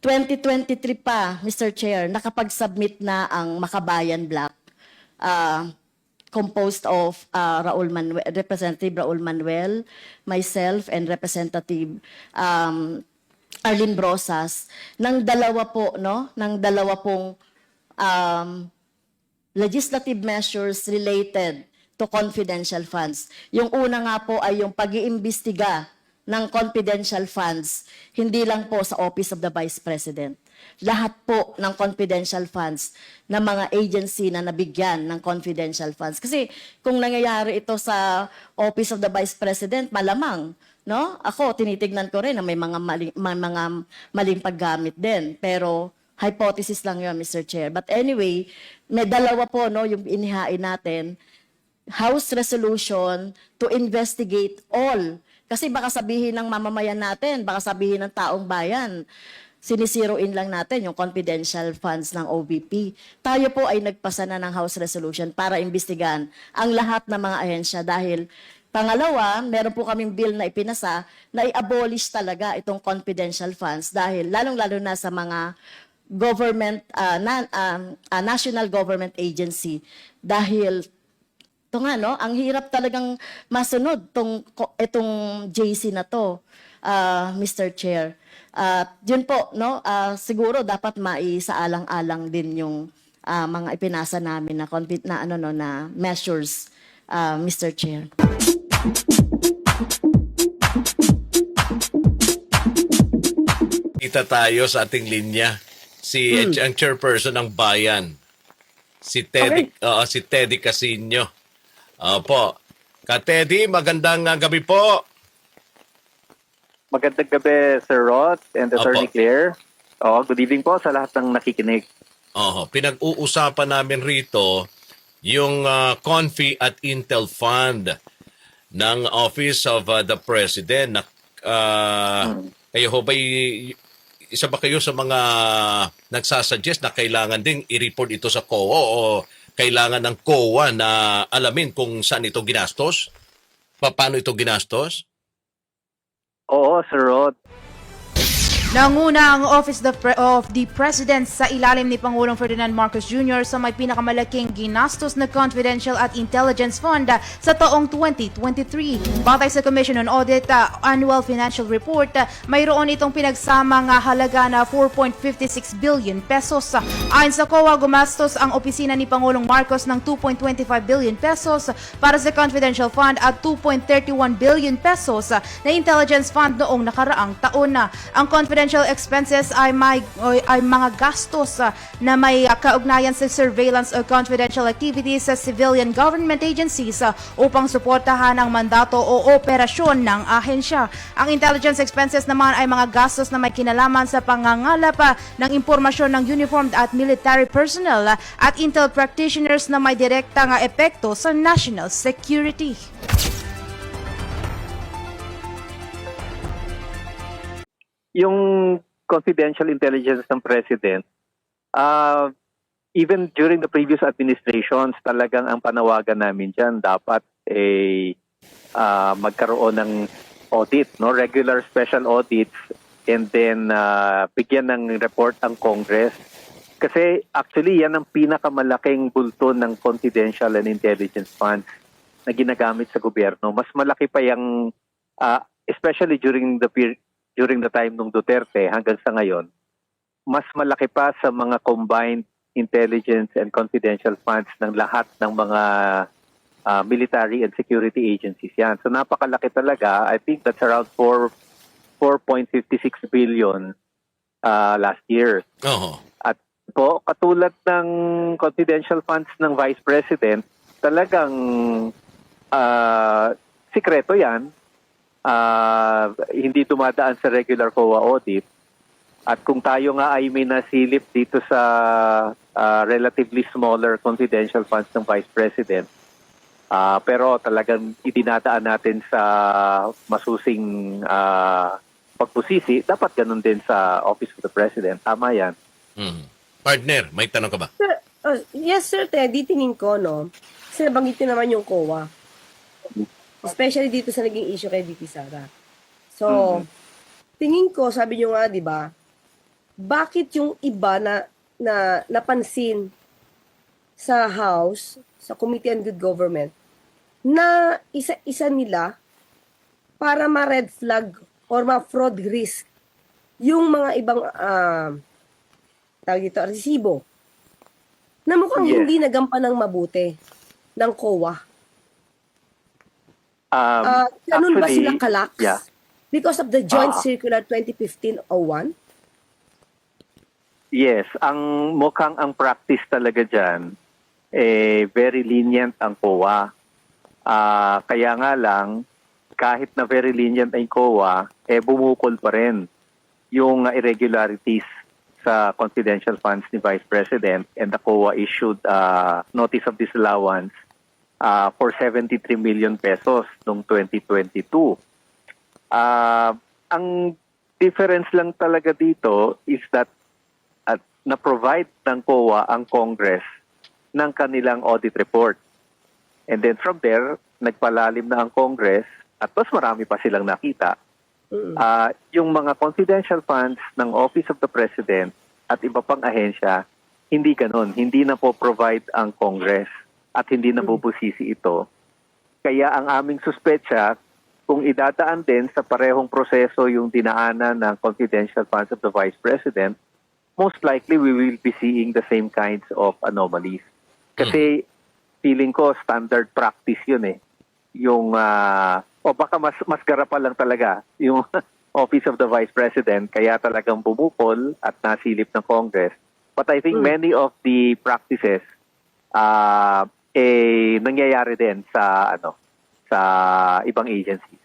2023 pa, Mr. Chair, nakapag-submit na ang Makabayan Black uh, composed of uh, Raul Manuel, Representative Raul Manuel, myself, and Representative um, Arlene Brosas ng dalawa po, no? Ng dalawa pong um, legislative measures related to confidential funds. Yung una nga po ay yung pag-iimbestiga ng confidential funds, hindi lang po sa Office of the Vice President. Lahat po ng confidential funds ng mga agency na nabigyan ng confidential funds. Kasi kung nangyayari ito sa Office of the Vice President, malamang, no? Ako, tinitignan ko rin na may mga maling, may mga maling paggamit din. Pero hypothesis lang yun, Mr. Chair. But anyway, may dalawa po, no, yung inihain natin. House resolution to investigate all. Kasi baka sabihin ng mamamayan natin, baka sabihin ng taong bayan, sinisiro in lang natin yung confidential funds ng OVP. Tayo po ay nagpasa na ng House resolution para imbestigahan ang lahat ng mga ahensya dahil Pangalawa, meron po kaming bill na ipinasa na i-abolish talaga itong confidential funds dahil lalong-lalo na sa mga government, ah, na- um, ah, national government agency dahil ito nga, no? Ang hirap talagang masunod tong, itong JC na to, ah, Mr. Chair. At yun po, no? ah, siguro dapat maisaalang-alang din yung ah, mga ipinasa namin na, na, ano, no, na measures, ah, Mr. Chair. Kita tayo sa ating linya. Si ang chairperson ng bayan. Si Teddy, oo, si Teddy Casino. Opo. Ka Teddy, magandang uh, gabi po. Magandang gabi, Sir Roth and Attorney Opo. Claire. Oh, good evening po sa lahat ng nakikinig. Oho, pinag-uusapan namin rito yung uh, Confi at Intel Fund ng Office of uh, the President. Na, uh, Kayo ho ba isa ba kayo sa mga nagsasuggest na kailangan ding i-report ito sa COA o kailangan ng COA na alamin kung saan ito ginastos? Pa- Paano ito ginastos? Oo, Sir Roth. Nanguna ang Office of the President sa ilalim ni Pangulong Ferdinand Marcos Jr. sa may pinakamalaking ginastos na confidential at intelligence fund sa taong 2023. Batay sa Commission on Audit uh, Annual Financial Report, uh, mayroon itong pinagsama nga halaga na 4.56 billion pesos. Ayon sa COA, gumastos ang opisina ni Pangulong Marcos ng 2.25 billion pesos para sa confidential fund at 2.31 billion pesos na intelligence fund noong nakaraang taon. Ang confidential expenses ay may ay, mga gastos ah, na may ah, kaugnayan sa surveillance o confidential activities sa civilian government agencies ah, upang suportahan ang mandato o operasyon ng ahensya. Ang intelligence expenses naman ay mga gastos na may kinalaman sa pangangalap ah, ng impormasyon ng uniformed at military personnel ah, at intel practitioners na may direktang ah, epekto sa national security. Yung confidential intelligence ng President, uh, even during the previous administrations, talagang ang panawagan namin dyan, dapat eh, ah, magkaroon ng audit, no regular special audits, and then ah, bigyan ng report ang Congress. Kasi actually, yan ang pinakamalaking bulto ng confidential and intelligence funds na ginagamit sa gobyerno. Mas malaki pa yung, ah, especially during the period, during the time ng Duterte hanggang sa ngayon, mas malaki pa sa mga combined intelligence and confidential funds ng lahat ng mga ah, military and security agencies yan. So napakalaki talaga. I think that's around 4 4.56 billion ah, last year. Oho. At po, katulad ng confidential funds ng Vice President, talagang ah, sikreto yan. Ah, hindi dumadaan sa regular COA audit. At kung tayo nga ay may nasilip dito sa ah, relatively smaller confidential funds ng Vice President, ah, pero talagang idinadaan natin sa masusing ah, pagpusisi, dapat ganun din sa Office of the President. Tama yan. Mhm. Partner, may tanong ka ba? Sir, oh, yes, Sir Teddy, tingin ko, no? Kasi nabanggit niyo naman yung COA. Especially dito sa naging issue kay VP Sara. So, tingin ko, sabi niyo nga, di ba, bakit yung iba na, na napansin sa House, sa Committee on Good Government, na isa-isa nila para ma-red flag or ma-fraud risk yung mga ibang ah tawag dito, resibo na mukhang Yes. hindi nagampan ng mabuti ng COA. Um, Ah, ganun ba actually, sila kalaks? yeah. Because of the Joint Ah. Circular 2015-01? Yes, ang mukhang ang practice talaga dyan, eh, very lenient ang COA. Ah, kaya nga lang, kahit na very lenient ang COA, eh, bumukol pa rin yung uh, irregularities sa confidential funds ni Vice President and the COA issued uh, notice of disallowance uh, for 73 million pesos noong 2022. Ah, ang difference lang talaga dito is that at na-provide ng COA ang Congress ng kanilang audit report. And then from there, nagpalalim na ang Congress at mas marami pa silang nakita. Ah, yung mga confidential funds ng Office of the President at iba pang ahensya, hindi ganon. Hindi na po provide ang Congress at hindi na bubusisi ito. Kaya ang aming suspetsya, kung idadaan din sa parehong proseso yung dinaanan ng confidential funds of the Vice President, most likely we will be seeing the same kinds of anomalies. Kasi feeling ko standard practice yun eh. Yung, ah, o baka mas, mas garapal lang talaga yung Office of the Vice President, kaya talagang bumukol at nasilip ng Congress. But I think Mm. many of the practices ah eh, nangyayari din sa ano sa ibang agencies.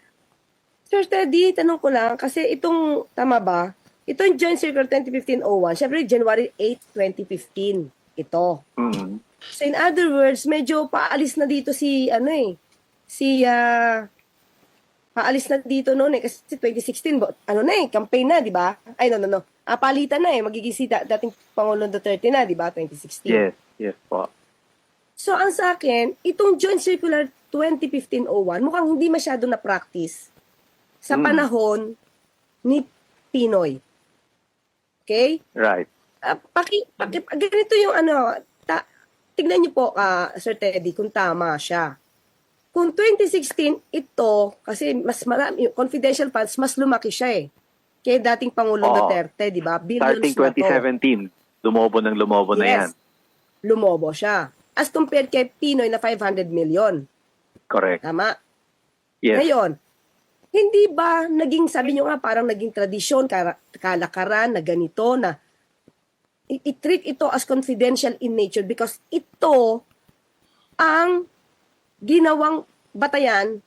Sir Teddy, tanong ko lang, kasi itong, tama ba? Itong Joint Circular 2015-01, syempre January 8, 2015, ito. Mm. So in other words, medyo paalis na dito si, ano eh, si, ah, paalis na dito noon eh, kasi 2016, bo- ano na eh, campaign na, di ba? Ay, no, no, no. Ah, palitan na eh, magiging si da- dating Pangulong Duterte na, di ba? 2016. Yes, yes po. So ang sa akin, itong Joint Circular 2015-01, mukhang hindi masyado na practice sa Mm. panahon ni Pinoy. Okay? Right. Ah, paki, paki, ganito yung ano, ta, tignan niyo po, ah, Sir Teddy, kung tama siya. Kung 2016, ito, kasi mas marami, yung confidential funds, mas lumaki siya eh. Kaya dating Pangulong Oo. Duterte, di ba? Billions Starting na to. 2017, lumobo ng lumobo na yan. Yes. Lumobo siya. As compared kay Pinoy na 500 million. Correct. Tama? Yes. Ngayon, hindi ba naging, sabi nyo nga, parang naging tradisyon, kara- kalakaran na ganito na i-treat ito as confidential in nature because ito ang ginawang batayan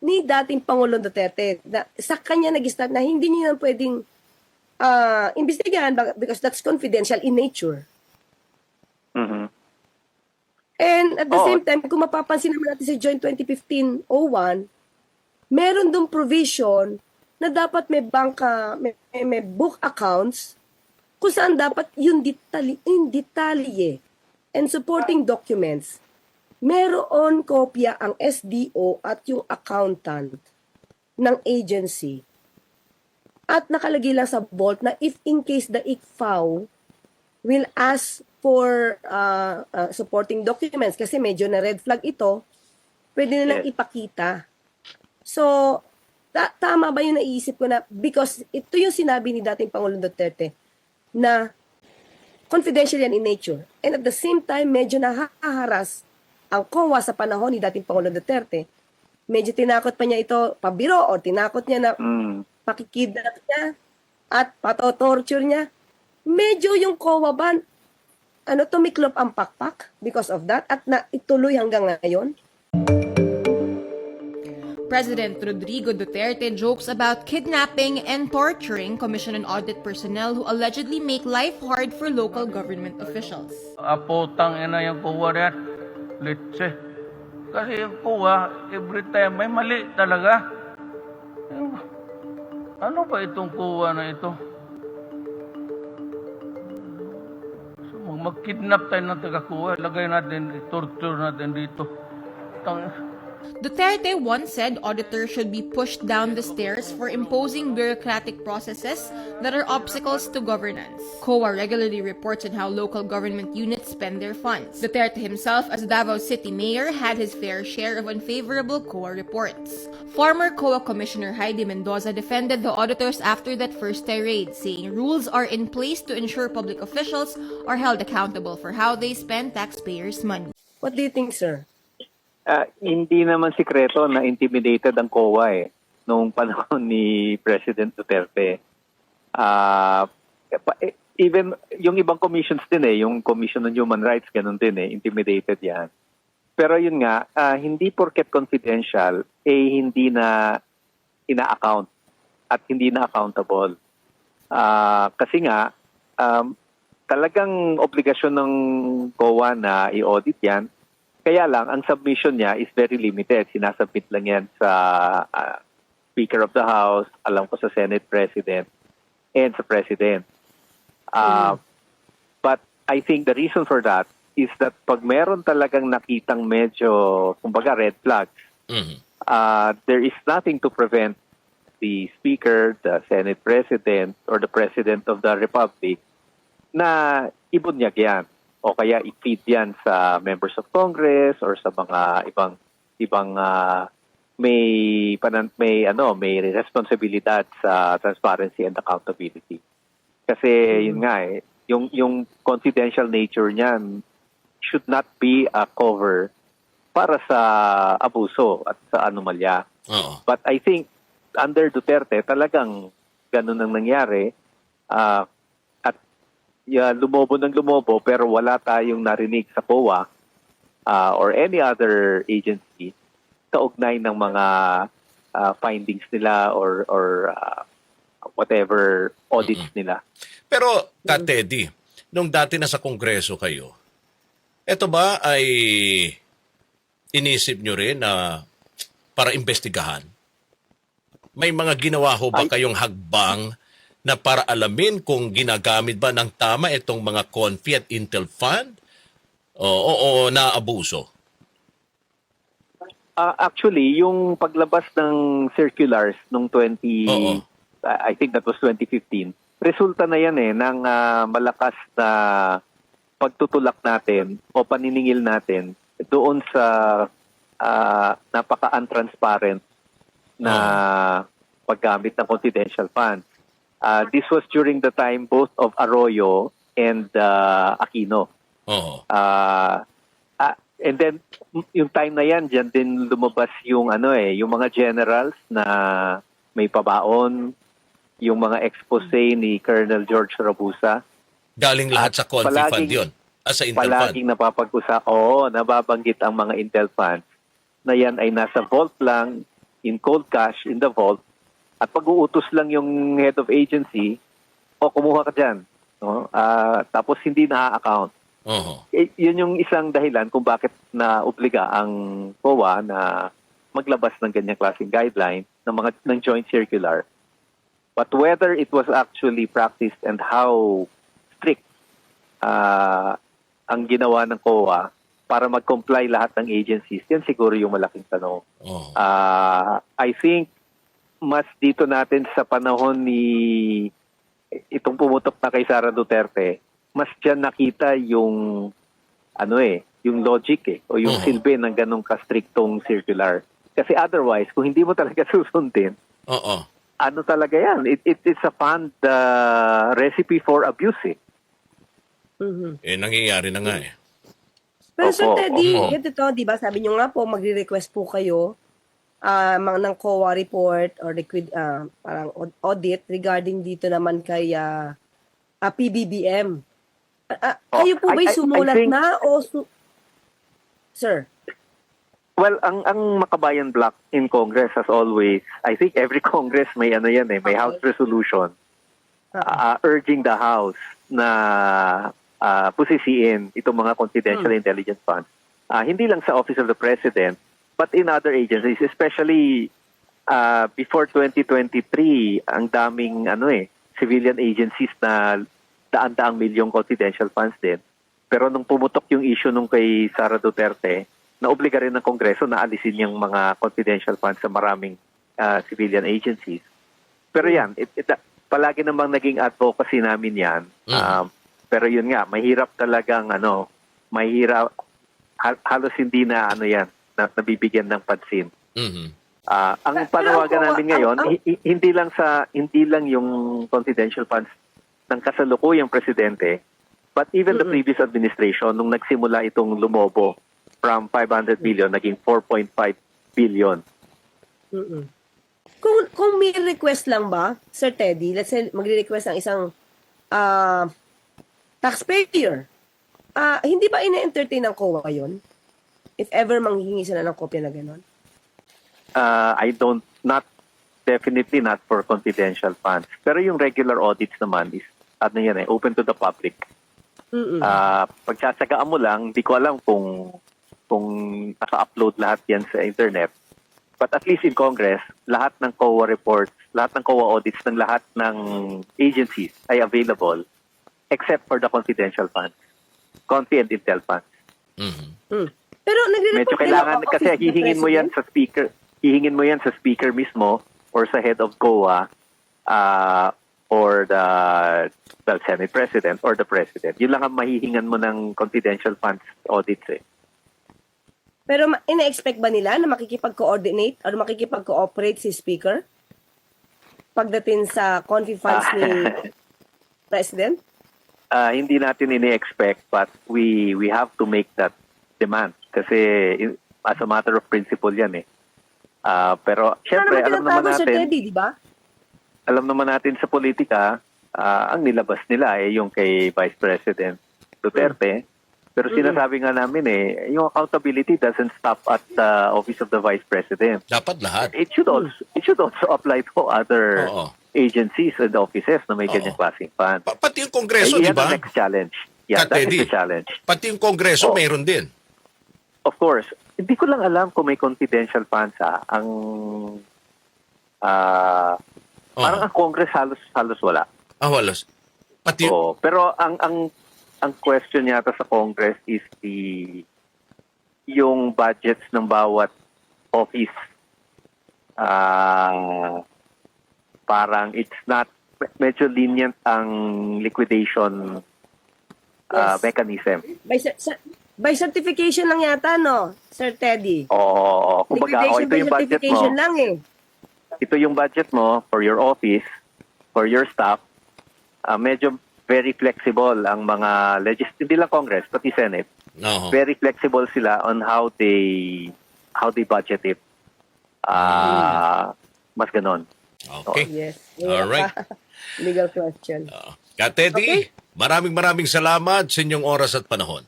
ni dating Pangulong Duterte. Na, sa kanya nag-start na hindi niya pwedeng ah, imbestigahan ba- because that's confidential in nature. Mhm. And at the Oo. same time, kung mapapansin naman natin sa Joint 2015-01, meron dong provision na dapat may banka, may, may, may book accounts kung saan dapat yung detali, in detalye and supporting documents. Meron kopya ang SDO at yung accountant ng agency. At nakalagay lang sa vault na if in case the ICFAO will ask for uh, uh, supporting documents kasi medyo na red flag ito, pwede nilang Yes. ipakita. So, ta- tama ba yung naisip ko na because ito yung sinabi ni dating Pangulong Duterte na confidential yan in nature. And at the same time, medyo nahaharas ang COA sa panahon ni dating Pangulong Duterte. Medyo tinakot pa niya ito pabiro o tinakot niya na Mm. pakikidnap niya at pato-torture niya. Medyo yung COA ba, ano, tumiklop ang pakpak because of that at na ituloy hanggang ngayon. President Rodrigo Duterte jokes about kidnapping and torturing Commission on Audit personnel who allegedly make life hard for local government officials. Apo, tangina yung kuwa rin. Litse. Kasi yung kuwa, every time may mali talaga. Ano ba itong kuwa na ito? Mag- mag-kidnap tayo ng taga-kuwa. Lagay natin, torture natin dito. Tang, Duterte once said auditors should be pushed down the stairs for imposing bureaucratic processes that are obstacles to governance. COA regularly reports on how local government units spend their funds. Duterte himself, as Davao City Mayor, had his fair share of unfavorable COA reports. Former COA Commissioner Heidi Mendoza defended the auditors after that first tirade, saying rules are in place to ensure public officials are held accountable for how they spend taxpayers' money. What do you think, sir? Ah, hindi naman sikreto na intimidated ang COA eh, noong panahon ni President Duterte. Ah, pa- eh, even yung ibang commissions din eh, yung Commission on Human Rights, ganun din eh, intimidated yan. Pero yun nga, ah, hindi porket confidential, eh hindi na ina-account at hindi na accountable. Ah, kasi nga, um, talagang obligasyon ng COA na i-audit yan. Kaya lang, ang submission niya is very limited. Sinasubmit lang yan sa ah, Speaker of the House, alam ko sa Senate President, and sa President. Ah, But I think the reason for that is that pag meron talagang nakitang medyo, kumbaga, red flags, Mhm. uh, there is nothing to prevent the Speaker, the Senate President, or the President of the Republic na ibunyag yan o kaya i-feed yan sa members of Congress or sa mga ibang ibang ah, may panan, may ano may responsibilidad sa transparency and accountability. Kasi yun nga eh, yung yung confidential nature niyan should not be a cover para sa abuso at sa anomalya. Oo. But I think under Duterte talagang ganun ang nangyari. Ah, at yeah, lumobo ng lumobo pero wala tayong narinig sa COA ah, or any other agency kaugnay ng mga ah, findings nila or or ah, whatever audits nila. Pero, Ka Teddy, nung dati nasa Kongreso kayo, eto ba ay inisip nyo rin na para investigahan? May mga ginawa ho ba Ay- kayong hagbang na para alamin kung ginagamit ba ng tama itong mga Confi at Intel Fund? O, o, o naabuso? Ah, actually, yung paglabas ng circulars nung 20 Oo. I think that was 2015. Resulta na yan eh ng ah, malakas na pagtutulak natin o paniningil natin doon sa ah, napaka-untransparent na paggamit ng confidential funds. Ah, this was during the time both of Arroyo and ah, Aquino. Oo. Ah, ah, and then yung time na yan, diyan din lumabas yung ano eh, yung mga generals na may pabaon, yung mga expose ni Colonel George Rabusa. Galing lahat At sa Confi palaging- Fund yun. Ah, sa Intel Fund. Palaging napapag-usa, oo, nababanggit ang mga Intel funds na yan ay nasa vault lang, in cold cash, in the vault, at pag-uutos lang yung head of agency, o kumuha ka dyan. No? Ah, tapos hindi na-account. Oo. Eh, yun yung isang dahilan kung bakit na obliga ang COA na maglabas ng ganyang klaseng guideline ng mga ng joint circular. But whether it was actually practiced and how strict ah, ang ginawa ng COA para mag-comply lahat ng agencies, yan siguro yung malaking tanong. Oo. Ah, I think mas dito natin sa panahon ni itong pumutok na kay Sara Duterte, mas diyan nakita yung ano eh, yung logic eh o yung Mhm. silbi ng ganong kastriktong circular. Kasi otherwise, kung hindi mo talaga susundin, Oo. Ano talaga yan? It, it, it's a fund uh, recipe for abuse eh. Mhm. Eh, nangyayari na nga eh. Pero Sir Opo, Teddy, opo. ganito to, di ba, sabi nyo nga po, magre-request po kayo ah mga ng COA report or liquid, ah, parang au- audit regarding dito naman kay ah, ah, PBBM. Ah, ah, Oh, kayo po I- ba'y I- I sumulat think- na o su- Sir? Well, ang ang Makabayan Block in Congress as always, I think every Congress may ano yan eh, may Okay. House resolution Ah, uh, urging the House na uh, pusisiin itong mga confidential intelligence funds. Ah, hindi lang sa Office of the President, but in other agencies, especially uh, before 2023, ang daming ano eh, civilian agencies na daan-daang milyong confidential funds din. Pero nung pumutok yung issue nung kay Sara Duterte, naobliga rin ng Kongreso na alisin yung mga confidential funds sa maraming ah, civilian agencies. Pero yan, it, it, palagi namang naging advocacy namin yan. Mhm. Um, pero yun nga, mahirap talagang ano, mahirap, hal- halos hindi na ano yan, na, nabibigyan ng pansin. Mhm. Ah, ang panawagan namin ngayon, hindi lang sa hindi lang yung confidential funds ng kasalukuyang presidente, but even the previous administration nung nagsimula itong lumobo from 500 billion naging 4.5 billion. Kung, kung may request lang ba, Sir Teddy, let's say magre-request ang isang ah, taxpayer, ah, hindi ba ina-entertain ng COA yun? If ever manghihingi sila ng kopya na gano'n? Uh, I don't not definitely not for confidential funds. Pero yung regular audits naman is ano yan eh, open to the public. Mm-mm. Ah, pagsasagaan mo lang, hindi ko alam kung kung naka-upload lahat yan sa internet. But at least in Congress, lahat ng COA reports, lahat ng COA audits ng lahat ng agencies ay available except for the confidential funds. Confi and Intel funds. Mhm. Mm. Pero nagre-report Medyo din kailangan ako, kasi hihingin mo yan sa speaker, hihingin mo yan sa speaker mismo or sa head of COA ah, or the well, Senate President or the President. Yun lang ang mahihingan mo ng confidential funds audits eh. Pero ina-expect ba nila na makikipag-coordinate or makikipag-cooperate si Speaker? Pagdating sa confi funds ni President? Ah, hindi natin ini-expect but we we have to make that demand kasi as a matter of principle yan eh. Ah, pero syempre alam naman natin Teddy, di ba? alam naman natin sa politika, ah, ang nilabas nila eh yung kay Vice President Duterte. Pero sinasabi nga namin eh, yung accountability doesn't stop at the office of the Vice President. Dapat lahat. It should also it should also apply to other Oo. agencies and offices na may Oo. ganyang klaseng fund. Pa- pati yung Kongreso, Eh, di yan ba? next challenge. Yeah, Kat that Teddy. is the challenge. Pati yung Kongreso, Oo. mayroon din. Of course, hindi ko lang alam kung may confidential funds ha. Ang ah Oo. parang ang Congress halos halos wala. Ah, walas. Pati. Oo, pero ang ang ang question yata sa Congress is the yung budgets ng bawat office. Ah parang it's not medyo lenient ang liquidation ah, Yes. mechanism. By, by certification lang yata, no? Sir Teddy. Oo, kumbaga, oh, ito yung budget mo. lang eh. ito yung budget mo for your office, for your staff, ah, medyo very flexible ang mga legis hindi lang Congress, pati Senate. Oo. Very flexible sila on how they how they budget it. Ah, mas ganon. Okay. Yes. Alright. Legal question. Oo. Kat Teddy, Okay. maraming maraming salamat sa inyong oras at panahon.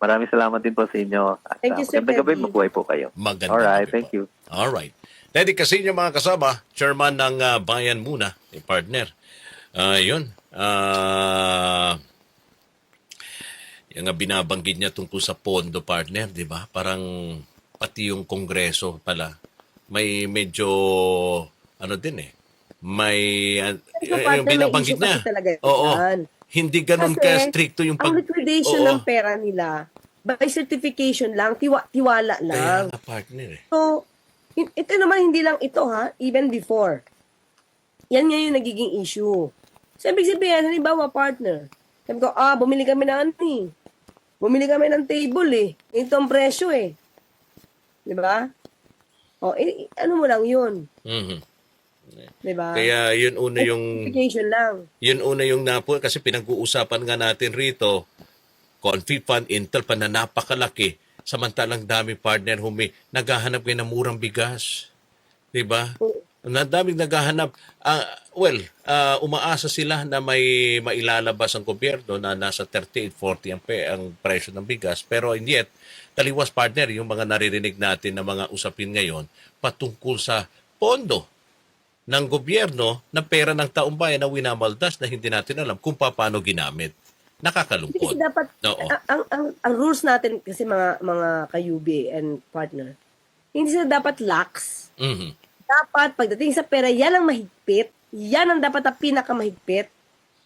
Maraming salamat din po sa inyo. At, Thank ah, you, Sir magandang gabi, mabuhay po kayo. Magandang Alright, gabi thank po. you. Alright. Teddy Casino mga kasama, chairman ng ah, Bayan Muna, yung partner. Ah, yun. Ah, yung binabanggit niya tungkol sa pondo partner, di ba? Parang pati yung kongreso pala. May medyo, ano din eh, may, uh, may eh. binabanggit niya. Oo. yan. Hindi ganun Kasi ka stricto yung pag... Ang liquidation Oo. ng pera nila, by certification lang, tiwa, tiwala Kaya lang. nga partner eh. So, ito naman hindi lang ito ha, even before. Yan nga yung nagiging issue. So, ibig sabihin, halimbawa, partner, sabi ko, ah, bumili kami ng ano eh. Bumili kami ng table eh. Ito ang presyo eh. Di ba? O, eh, ano mo lang yun. Mhm. Di ba? Kaya yun una yung... Lang. Yun una yung napo kasi pinag-uusapan nga natin rito, Confi Fund, Intel pa na napakalaki. Samantalang dami partner humi, naghahanap kayo ng murang bigas. 'Di ba? Na daming naghahanap. Ah, well, ah, umaasa sila na may mailalabas ang gobyerno na nasa 38-40 ang, pe, ang presyo ng bigas. Pero and yet, taliwas partner, yung mga naririnig natin na mga usapin ngayon patungkol sa pondo ng gobyerno na pera ng taong bayan na winamaldas na hindi natin alam kung paano ginamit. Nakakalungkot. kasi dapat, Oo. ang, ang, ang, rules natin kasi mga mga kayubi and partner, hindi sila dapat lax. Mhm. Dapat pagdating sa pera, yan ang mahigpit. Yan ang dapat ang pinakamahigpit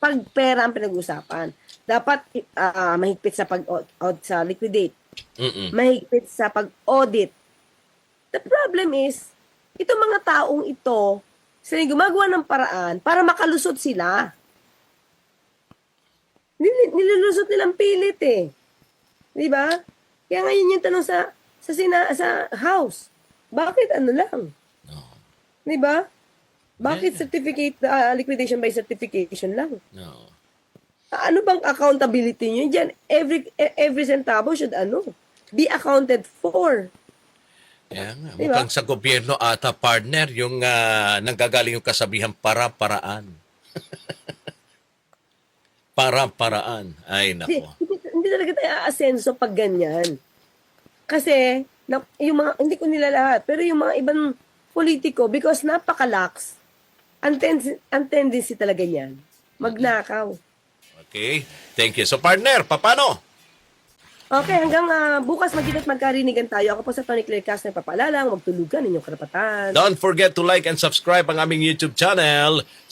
pag pera ang pinag-usapan. Dapat ah, mahigpit sa pag sa liquidate Mm-mm. mahigpit sa pag-audit. The problem is, itong mga taong ito, sila gumagawa ng paraan para makalusot sila. Nil- nilulusot nilang pilit eh. Di ba? Kaya ngayon yung tanong sa sa sina, sa house. Bakit ano lang? Di ba? Bakit certificate ah, liquidation by certification lang? No. Ano bang accountability niyo diyan? Every e- every centavo should ano be accounted for. Kaya nga, Di ba? mukhang sa gobyerno ata partner yung ah, nanggagaling yung kasabihan para-paraan. para-paraan. Ay, Hindi, nako. hindi, hindi talaga tayo aasenso pag ganyan. Kasi, na, yung mga, hindi ko nila lahat, pero yung mga ibang politiko, because napakalax, ang, ten- ang tendency talaga niyan, magnakaw. Okay. Thank you. So partner, paano? Okay, hanggang ah, bukas magkita't magkarinigan tayo. Ako po sa Tony Claire Castro, papaalala, huwag tulugan inyong karapatan. Don't forget to like and subscribe ang aming YouTube channel